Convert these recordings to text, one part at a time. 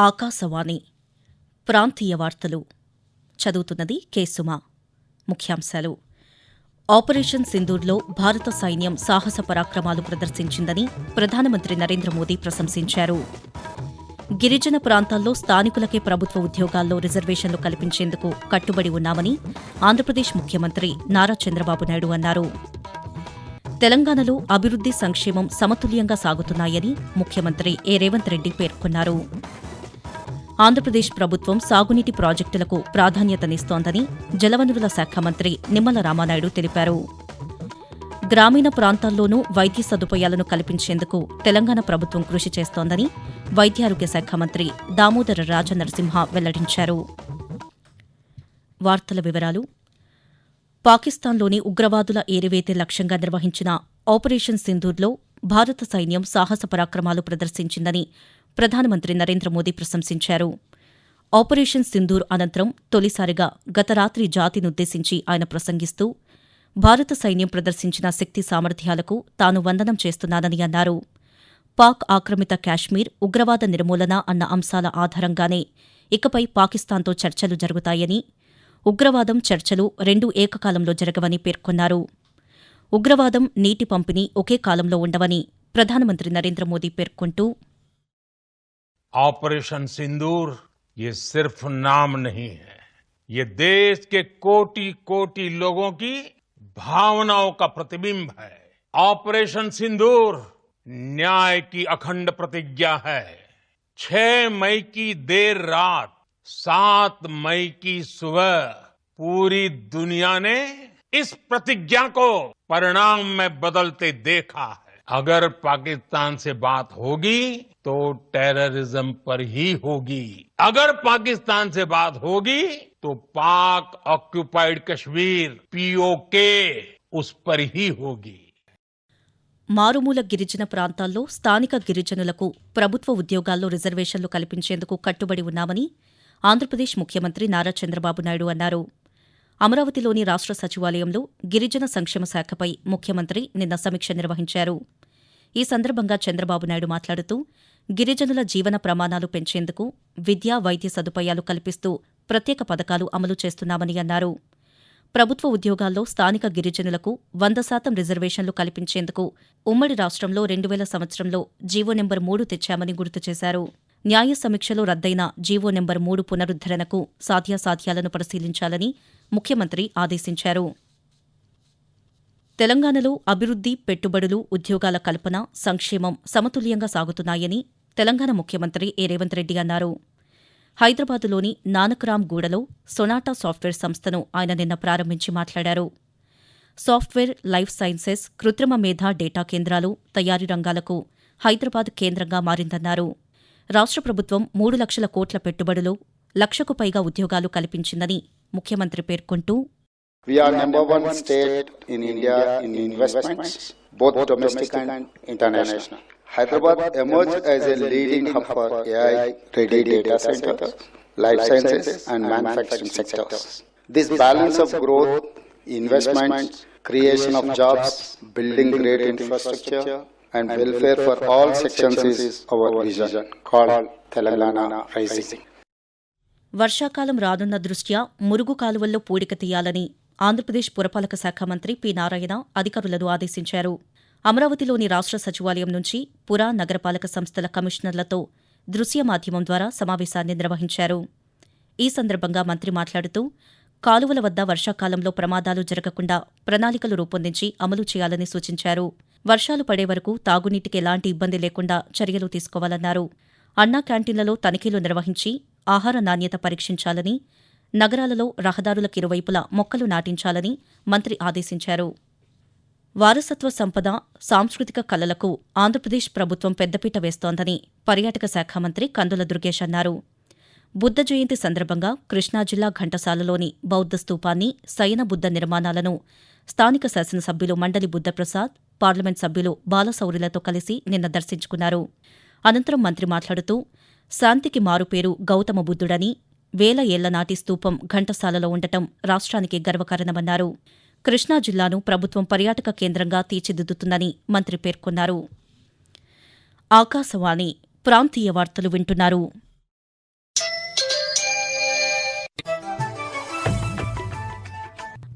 ఆకాశవాణి. ప్రాంతీయ వార్తలు. చదువుతున్నది కేసుమా ముఖ్యాంశాలు. ఆపరేషన్ సింధూర్లో భారత సైన్యం సాహస పరాక్రమాలు ప్రదర్శించిందని ప్రధానమంత్రి నరేంద్ర మోదీ ప్రశంసించారు. గిరిజన ప్రాంతాల్లో స్థానికులకే ప్రభుత్వ ఉద్యోగాల్లో రిజర్వేషన్లు కల్పించేందుకు కట్టుబడి ఉన్నామని ఆంధ్రప్రదేశ్ ముఖ్యమంత్రి నారా చంద్రబాబు నాయుడు అన్నారు. తెలంగాణలో అభివృద్ది సంక్షేమం సమతుల్యంగా సాగుతున్నాయని ముఖ్యమంత్రి ఏ. రేవంత్ రెడ్డి పేర్కొన్నారు. ఆంధ్రప్రదేశ్ ప్రభుత్వం సాగునీటి ప్రాజెక్టులకు ప్రాధాన్యతనిస్తోందని జలవనరుల శాఖ మంత్రి నిమ్మల రామానాయుడు తెలిపారు. గ్రామీణ ప్రాంతాల్లోనూ వైద్య సదుపాయాలను కల్పించేందుకు తెలంగాణ ప్రభుత్వం కృషి చేస్తోందని వైద్యారోగ్య శాఖ మంత్రి దామోదర రాజనరసింహ వెల్లడించారు. వార్తల వివరాలు. పాకిస్తాన్లోని ఉగ్రవాదుల ఏరివేతే లక్ష్యంగా నిర్వహించిన ఆపరేషన్ సింధూర్లో భారత సైన్యం సాహస పరాక్రమాలు ప్రదర్శించిందని ప్రధానమంత్రి నరేంద్ర మోదీ ప్రశంసించారు. ఆపరేషన్ సింధూర్ అనంతరం తొలిసారిగా గత రాత్రి జాతినుద్దేశించి ఆయన ప్రసంగిస్తూ భారత సైన్యం ప్రదర్శించిన శక్తి సామర్థ్యాలకు తాను వందనం చేస్తున్నానని అన్నారు. పాక్ ఆక్రమిత కాశ్మీర్ ఉగ్రవాద నిర్మూలన అన్న అంశాల ఆధారంగానే ఇకపై పాకిస్తాన్తో చర్చలు జరుగుతాయని ఉగ్రవాదం చర్చలు రెండూ ఏకకాలంలో జరగవని పేర్కొన్నారు. ఉగ్రవాదం నీటి పంపిణీ ఒకే కాలంలో ఉండవని ప్రధానమంత్రి నరేంద్ర మోదీ పేర్కొంటూ ऑपरेशन सिंदूर, ये सिर्फ़ नाम नहीं है। ये देश के कोटि कोटि लोगों की भावनाओं का प्रतिबिंब है। ऑपरेशन सिंदूर न्याय की अखंड प्रतिज्ञा है। छह मई की देर रात, सात मई की सुबह पूरी दुनिया ने इस प्रतिज्ञा को परिणाम में बदलते देखा। है अगर पाकिस्तान से बात होगी तो टेररिज्म पर ही होगी अगर पाकिस्तान से बात होगी तो पाक ऑक्युपाइड कश्मीर पीओके उस पर ही होगी మారుమూల గిరిజన ప్రాంతాల్లో స్థానిక గిరిజనులకు ప్రభుత్వ ఉద్యోగాల్లో రిజర్వేషన్లు కల్పించేందుకు కట్టుబడి ఉన్నామని ఆంధ్రప్రదేశ్ ముఖ్యమంత్రి నారా చంద్రబాబు నాయుడు అన్నారు అమరావతిలోని రాష్ట్ర సచివాలయంలో గిరిజన సంక్షేమ శాఖపై ముఖ్యమంత్రి నిన్న సమీక్ష నిర్వహించారు ఈ సందర్భంగా చంద్రబాబు నాయుడు మాట్లాడుతూ గిరిజనుల జీవన ప్రమాణాలు పెంచేందుకు విద్యా వైద్య సదుపాయాలు కల్పిస్తూ ప్రత్యేక పథకాలు అమలు చేస్తున్నామని అన్నారు. ప్రభుత్వ ఉద్యోగాల్లో స్థానిక గిరిజనులకు వంద శాతం రిజర్వేషన్లు కల్పించేందుకు ఉమ్మడి రాష్ట్రంలో రెండు వేల సంవత్సరంలో జీవో నెంబర్ మూడు తెచ్చామని గుర్తు చేశారు. న్యాయ సమీక్షలో రద్దయిన జీవో నెంబర్ మూడు పునరుద్దరణకు సాధ్యాసాధ్యాలను పరిశీలించాలని ముఖ్యమంత్రి ఆదేశించారు. తెలంగాణలో అభివృద్ది పెట్టుబడులు ఉద్యోగాల కల్పన సంక్షేమం సమతుల్యంగా సాగుతున్నాయని తెలంగాణ ముఖ్యమంత్రి ఏ. రేవంత్ రెడ్డి అన్నారు. హైదరాబాదులోని నానక్రామ్ గూడలో సొనాటా సాఫ్ట్వేర్ సంస్థను ఆయన నిన్న ప్రారంభించి మాట్లాడారు. సాఫ్ట్వేర్ లైఫ్ సైన్సెస్ కృత్రిమ మేధ డేటా కేంద్రాలు తయారీ రంగాలకు హైదరాబాద్ కేంద్రంగా మారిందన్నారు. రాష్ట్ర ప్రభుత్వం మూడు లక్షల కోట్ల పెట్టుబడులు లక్షకు పైగా ఉద్యోగాలు కల్పించిందని ముఖ్యమంత్రి పేర్కొంటూ We are number one state in India in investments, both domestic and international. Hyderabad emerged as a leading hub for AI-ready data centers, life sciences and manufacturing sectors. This balance of growth, investments, creation of jobs, building great infrastructure and welfare for all sections is our vision called Telangana Rising. వర్షాకాలం రానున్న దృష్ట్యా మురుగు కాలువల్లో పూడిక తీయాలని ఆంధ్రప్రదేశ్ పురపాలక శాఖ మంత్రి పి నారాయణ అధికారులను ఆదేశించారు. అమరావతిలోని రాష్ట్ర సచివాలయం నుంచి పురా నగరపాలక సంస్థల కమిషనర్లతో దృశ్య మాధ్యమం ద్వారా సమావేశాన్ని నిర్వహించారు. ఈ సందర్భంగా మంత్రి మాట్లాడుతూ కాలువల వద్ద వర్షాకాలంలో ప్రమాదాలు జరగకుండా ప్రణాళికలు రూపొందించి అమలు చేయాలని సూచించారు. వర్షాలు పడే వరకు తాగునీటికి ఎలాంటి ఇబ్బంది లేకుండా చర్యలు తీసుకోవాలన్నారు. అన్నా క్యాంటీన్లలో తనిఖీలు నిర్వహించి ఆహార నాణ్యత పరీక్షించాలని నగరాలలో రహదారులకు ఇరువైపులా మొక్కలు నాటించాలని మంత్రి ఆదేశించారు. వారసత్వ సంపద సాంస్కృతిక కళలకు ఆంధ్రప్రదేశ్ ప్రభుత్వం పెద్దపీట వేస్తోందని పర్యాటక శాఖ మంత్రి కందుల దుర్గేష్ అన్నారు. బుద్ధ జయంతి సందర్భంగా కృష్ణా జిల్లా ఘంటసాలలోని బౌద్ధ స్తూపాన్ని శయన బుద్ధ నిర్మాణాలను స్థానిక శాసనసభ్యులు మండలి బుద్ధప్రసాద్ పార్లమెంట్ సభ్యులు బాలశౌరిలతో కలిసి నిన్న దర్శించుకున్నారు. అనంతరం మంత్రి మాట్లాడుతూ శాంతికి మారుపేరు గౌతమ బుద్ధుడని వేల ఏళ్ళ నాటి స్తూపం ఘంటసాలలో ఉండటం రాష్ట్రానికి గర్వకారణమన్నారు. కృష్ణా జిల్లాను ప్రభుత్వం పర్యాటక కేంద్రంగా తీర్చిదిద్దుతుందని మంత్రి పేర్కొన్నారు. ఆకాశవాణి ప్రాంతీయ వార్తలు వింటున్నారు.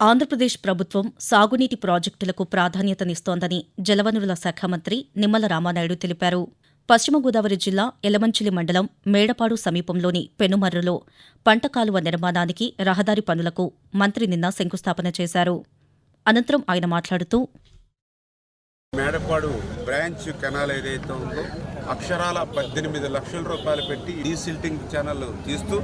ఆంధ్రప్రదేశ్ ప్రభుత్వం సాగునీటి ప్రాజెక్టులకు ప్రాధాన్యతనిస్తోందని జలవనరుల శాఖ మంత్రి నిమ్మల రామానాయుడు తెలిపారు. పశ్చిమ గోదావరి జిల్లా ఎలమంచిలి మండలం మేడపాడు సమీపంలోని పెనుమర్రులో పంట కాలువ నిర్మాణానికి రహదారి పనులకు మంత్రి నిన్న శంకుస్థాపన చేశారు. అనంతరం ఆయన మాట్లాడుతూ మేడపాడు బ్రాంచ్ కెనాల్ ఏదైతే ఉందో అక్షరాల పద్దెనిమిది లక్షల రూపాయలు పెట్టి డీసిల్టింగ్ ఛానల్ తీస్తూ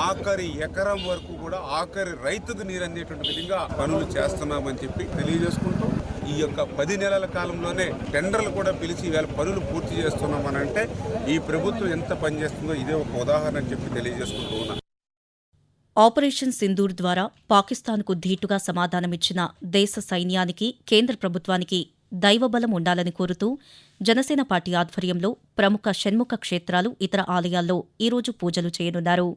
ఆఖరి ఎకరం వరకు కూడా ఆఖరి రైతుకు నీరు అందేటువంటి విధంగా పనులు చేస్తున్నామని చెప్పి తెలియజేసుకుంటూ ఈ యొక్క పది నెలల కాలంలోనే టెండర్లు కూడా పిలిచి ఇవాళ పనులు పూర్తి చేస్తున్నామని అంటే ఈ ప్రభుత్వం ఎంత పనిచేస్తుందో ఇదే ఒక ఉదాహరణ అని చెప్పి తెలియజేసుకుంటూ ఉన్నాను ఆపరేషన్ సింధూర్ ద్వారా పాకిస్తాన్కు ధీటుగా సమాధానమిచ్చిన దేశ సైన్యానికి కేంద్ర ప్రభుత్వానికి దైవబలం ఉండాలని కోరుతూ జనసేన పార్టీ ఆధ్వర్యంలో ప్రముఖ షణ్ముఖ క్షేత్రాలు ఇతర ఆలయాల్లో ఈరోజు పూజలు చేయనున్నారు.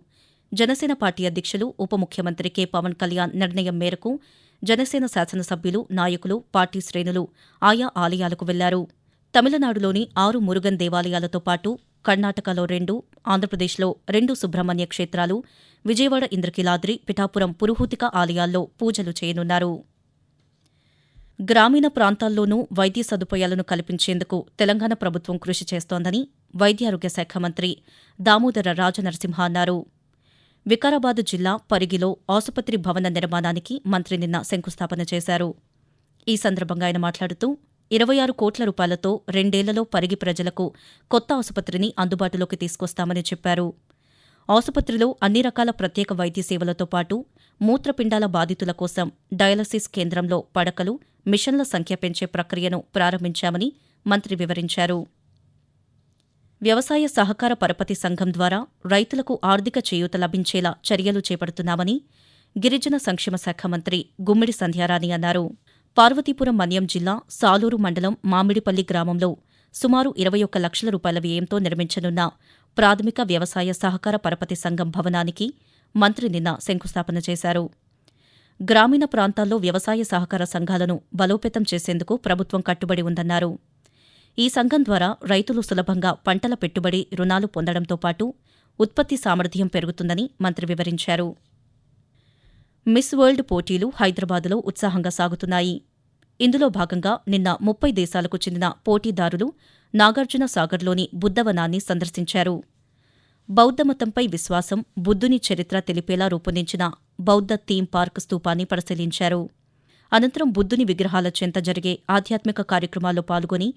జనసేన పార్టీ అధ్యక్షులు ఉప ముఖ్యమంత్రి కె. పవన్ కళ్యాణ్ నిర్ణయం మేరకు జనసేన శాసనసభ్యులు నాయకులు పార్టీ శ్రేణులు ఆయా ఆలయాలకు వెళ్ళారు. తమిళనాడులోని ఆరు మురుగన్ దేవాలయాలతో పాటు కర్ణాటకలో రెండు ఆంధ్రప్రదేశ్లో రెండు సుబ్రహ్మణ్య క్షేత్రాలు విజయవాడ ఇంద్రకీలాద్రి పిఠాపురం పురుహూతిక ఆలయాల్లో పూజలు చేయనున్నారు. గ్రామీణ ప్రాంతాల్లోనూ వైద్య సదుపాయాలను కల్పించేందుకు తెలంగాణ ప్రభుత్వం కృషి చేస్తోందని వైద్యారోగ్య శాఖ మంత్రి దామోదర రాజనరసింహ అన్నారు. వికారాబాద్ జిల్లా పరిగిలో ఆసుపత్రి భవన నిర్మాణానికి మంత్రి నిన్న శంకుస్థాపన చేశారు. ఈ సందర్భంగా ఆయన మాట్లాడుతూ ఇరవై ఆరు కోట్ల రూపాయలతో రెండేళ్ళలో పరిగి ప్రజలకు కొత్త ఆసుపత్రిని అందుబాటులోకి తీసుకొస్తామని చెప్పారు. ఆసుపత్రిలో అన్ని రకాల ప్రత్యేక వైద్య సేవలతో పాటు మూత్రపిండాల బాధితుల కోసం డయాలసిస్ కేంద్రంలో పడకలు మిషన్ల సంఖ్య పెంచే ప్రక్రియను ప్రారంభించామని మంత్రి వివరించారు. వ్యవసాయ సహకార పరపతి సంఘం ద్వారా రైతులకు ఆర్థిక చేయూత లభించేలా చర్యలు చేపడుతున్నామని గిరిజన సంక్షేమ శాఖ మంత్రి గుమ్మిడి సంధ్యారాణి అన్నారు. పార్వతీపురం మన్యం జిల్లా సాలూరు మండలం మామిడిపల్లి గ్రామంలో సుమారు ఇరవై ఒక్క లక్షల రూపాయల వ్యయంతో నిర్మించనున్న ప్రాథమిక వ్యవసాయ సహకార పరపతి సంఘం భవనానికి మంత్రి నిన్న శంకుస్థాపన చేశారు. గ్రామీణ ప్రాంతాల్లో వ్యవసాయ సహకార సంఘాలను బలోపేతం చేసేందుకు ప్రభుత్వం కట్టుబడి ఉందన్నారు. ఈ సంఘం ద్వారా రైతులు సులభంగా పంటల పెట్టుబడి రుణాలు పొందడంతో పాటు ఉత్పత్తి సామర్థ్యం పెరుగుతుందని మంత్రి వివరించారు. మిస్ వరల్డ్ పోటీలు హైదరాబాదులో ఉత్సాహంగా సాగుతున్నాయి. ఇందులో భాగంగా నిన్న ముప్పై దేశాలకు చెందిన పోటీదారులు నాగార్జున సాగర్లోని బుద్ధవనాన్ని సందర్శించారు. బౌద్ధమతంపై విశ్వాసం బుద్ధుని చరిత్ర తెలిపేలా రూపొందించిన బౌద్ధ థీమ్ పార్క్ స్తూపాన్ని పరిశీలించారు. అనంతరం బుద్ధుని విగ్రహాల చెంత జరిగే ఆధ్యాత్మిక కార్యక్రమాల్లో పాల్గొని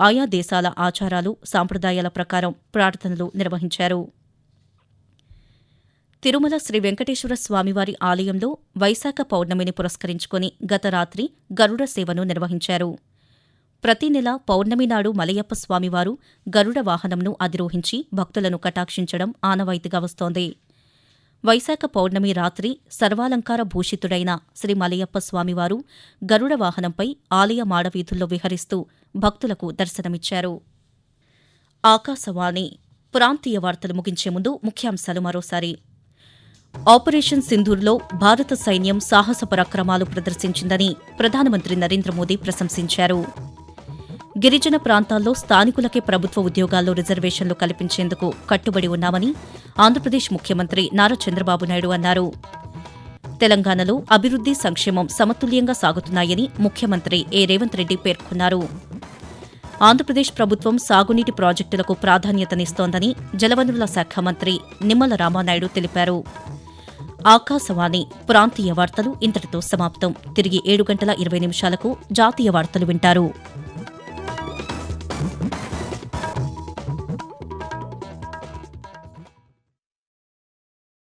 ఆయా దేశాల ఆచారాలు సాంప్రదాయాల ప్రకారం ప్రార్థనలు నిర్వహించారు. తిరుమల శ్రీ వెంకటేశ్వర స్వామివారి ఆలయంలో వైశాఖ పౌర్ణమిని పురస్కరించుకుని గత రాత్రి గరుడ సేవను నిర్వహించారు. ప్రతి నెల పౌర్ణమి నాడు మలయప్ప స్వామివారు గరుడ వాహనంను అధిరోహించి భక్తులను కటాక్షించడం ఆనవాయితీగా వస్తోంది. వైశాఖ పౌర్ణమి రాత్రి సర్వాలంకార భూషితుడైన శ్రీ మలయప్ప స్వామివారు గరుడ వాహనంపై ఆలయ మాడవీధుల్లో విహరిస్తూ భక్తులకు దర్శనమిచ్చారు. ఆకాశవాణి ప్రాంతీయ వార్తలు ముగించే ముందు ముఖ్యాంశాలు మరోసారి. ఆపరేషన్ సింధూర్లో భారత సైన్యం సాహస పరాక్రమాలు ప్రదర్శించిందని ప్రధానమంత్రి నరేంద్ర మోదీ ప్రశంసించారు. గిరిజన ప్రాంతాల్లో స్థానికులకే ప్రభుత్వ ఉద్యోగాల్లో రిజర్వేషన్లు కల్పించేందుకు కట్టుబడి ఉన్నామని ఆంధ్రప్రదేశ్ ముఖ్యమంత్రి నారా చంద్రబాబు నాయుడు అన్నారు. తెలంగాణలో అభివృద్ది సంక్షేమం సమతుల్యంగా సాగుతున్నాయని ముఖ్యమంత్రి ఏ. రేవంత్ రెడ్డి పేర్కొన్నారు. ఆంధ్రప్రదేశ్ ప్రభుత్వం సాగునీటి ప్రాజెక్టులకు ప్రాధాన్యతనిస్తోందని జలవనరుల శాఖ మంత్రి నిమ్మల రామానాయుడు తెలిపారు. ఆకాశవాణి ప్రాంతీయ వార్తలు ఇంతటితో సమాప్తం. తిరిగి ఏడు గంటల ఇరవై నిమిషాలకు జాతీయ వార్తలు వింటారు.